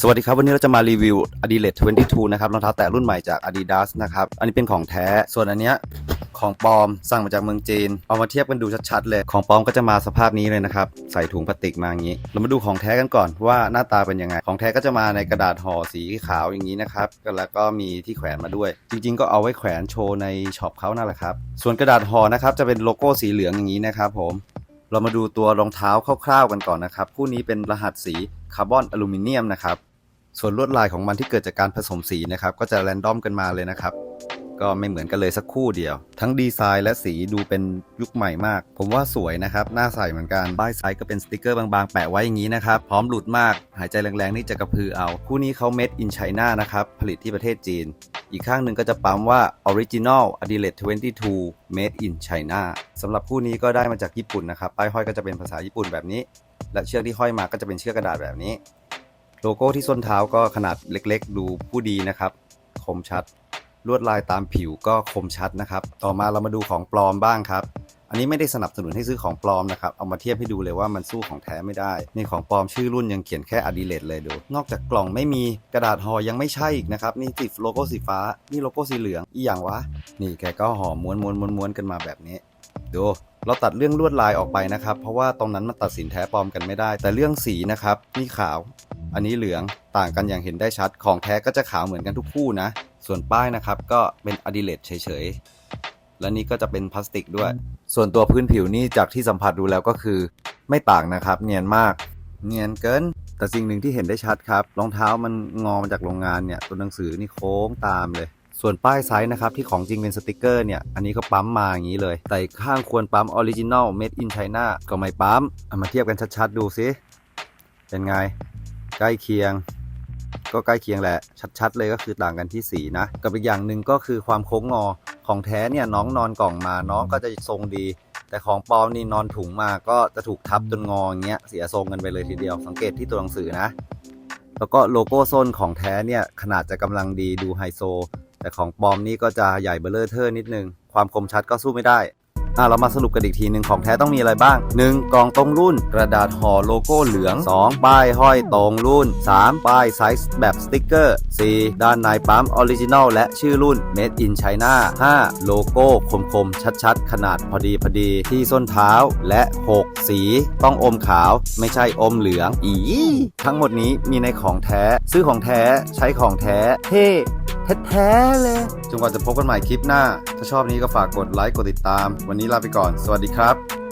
สวัสดีครับ วันนี้เราจะมารีวิว Adilet 22 นะครับรองเท้าแตะรุ่นใหม่จาก Adidas นะครับ อันนี้เป็นของแท้ ส่วนอันเนี้ยของปลอมสั่งมาจากเมืองจีน เอามาเทียบกันดูชัดๆเลย ของปลอมก็จะมาสภาพนี้เลยนะครับ ใส่ถุงพลาสติกมาอย่างนี้ เรามาดูของแท้กันก่อนว่าหน้าตาเป็นยังไง ของแท้ก็จะมาในกระดาษห่อสีขาวอย่างนี้นะครับ แล้วก็มีที่แขวนมาด้วย จริง ๆ ก็เอาไว้แขวนโชว์ในช็อปเขานั่นแหละครับ ส่วนกระดาษห่อนะครับจะเป็นโลโก้สีเหลืองอย่างนี้นะครับผม เรามาดูตัวรองเท้าคร่าวๆกันก่อนนะครับ คู่นี้เป็นรหัสสีคาร์บอนอลูมิเนียมนะครับ ส่วนลวดลายของมันที่เกิดจากการผสมสีนะครับ ก็จะแรนดอมกันมาเลยนะครับ ก็ไม่เหมือนกันเลยสักคู่เดียว ทั้งดีไซน์และสีดูเป็นยุคใหม่มาก ผมว่าสวยนะครับ น่าใส่เหมือนกันป้ายไซส์ก็เป็นสติกเกอร์บางๆ แปะไว้อย่างนี้นะครับ พร้อมหลุดมาก หายใจแรงๆ นี่จะกระพือเอา คู่นี้เขา made in China นะครับ ผลิตที่ประเทศจีน อีกข้างหนึ่งก็จะปั๊มว่า Original Adilet 22 Made in China สำหรับคู่นี้ก็ได้มาจากญี่ปุ่นนะครับ ป้ายห้อยก็จะเป็นภาษาญี่ปุ่นแบบนี้ และเชือกที่ห้อยมาก็จะเป็นเชือกกระดาษแบบนี้ โลโก้ที่ส้นเท้าก็ขนาดเล็ก ๆ ดูผู้ดีนะครับ คมชัด ลวดลายตามผิวก็คมชัดนะครับ ต่อมาเรามาดูของปลอมบ้างครับ อันนี้ไม่ได้สนับสนุนให้ซื้อของปลอมนะครับ เอามาเทียบให้ดูเลยว่ามันสู้ของแท้ไม่ได้นี่ของปลอมชื่อรุ่นยังเขียนแค่อดิเลตเลยดู นอกจากกล่องไม่มีกระดาษห่อยังไม่ใช่อีกนะครับ นี่ติดโลโก้สีฟ้า นี่โลโก้สีเหลือง อีอย่างวะ นี่แกก็ห่อม้วนม้วนม้วนม้วนกันมาแบบนี้ ดู เราตัดเรื่องลวดลายออกไปนะครับ เพราะว่าตรงนั้นมันตัดสินแท้ปลอมกันไม่ได้ แต่เรื่องสีนะครับ นี่ขาว อันนี้เหลือง ต่างกันอย่างเห็นได้ชัด ของแท้ก็จะขาวเหมือนกันทุกคู่นะ ส่วนป้ายนะครับก็เป็นอะดิเลตเฉยๆ และนี่ก็จะเป็นพลาสติกด้วย ส่วนตัวพื้นผิวนี่จากที่สัมผัสดูแล้วก็คือ ไม่ต่างนะครับ เนียนมาก เนียนเกิน แต่สิ่งหนึ่งที่เห็นได้ชัดครับรองเท้ามันงอมาจากโรงงานเนี่ยตัวหนังสือนี่โค้งตามเลย ส่วนป้ายไซส์นะครับที่ของจริงเป็นสติกเกอร์เนี่ยอันนี้ก็ปั๊มมาอย่างนี้เลย แต่ข้างควรปั๊มออริจิน l made in China ก็ไม่ปั๊มเอามาเทียบกันชัดๆ ดูสิเป็นไงใกล้เคียง ก็ใกล้เคียงแหละ ชัดๆ เลยก็คือต่างกันที่สีนะ กับอีกอย่างหนึ่งก็คือความโค้งงอของแท้เนี่ยน้องนอนกล่องมาน้องก็จะทรงดี แต่ของปลอมนี่นอนถุงมาก็จะถูกทับจนงออย่างเงี้ยเสียทรงกันไปเลยทีเดียวสังเกตที่ตัวหนังสือนะ แล้วก็โลโก้ส้นของแท้เนี่ยขนาดจะกำลังดีดูไฮโซ แต่ของปลอมนี่ก็จะใหญ่เบลเลอร์เทอร์นิดนึงความคมชัดก็สู้ไม่ได้ อะเรามาสรุปกันอีกทีหนึ่งของแท้ต้องมีอะไรบ้าง 1. กล่องตรงรุ่น กระดาษห่อโลโก้เหลือง 2. ป้ายห้อยตรงรุ่น 3. ป้ายไซส์แบบสติกเกอร์ 4. ด้านในปั๊มออริจิน l และชื่อรุ่น Made in China 5. โลโก้คมๆ ชัดๆ ขนาดพอดีพอดีที่ส้นเท้าและ 6. สีต้องอมขาว ไม่ใช่อมเหลือง อี ทั้งหมดนี้มีในของแท้ ซื้อของแท้ใช้ของแท้เท่ แท้ๆเลย จนกว่าจะพบกันใหม่คลิปหน้า ถ้าชอบนี้ก็ฝากกดไลค์ กดติดตาม วันนี้ลาไปก่อน สวัสดีครับ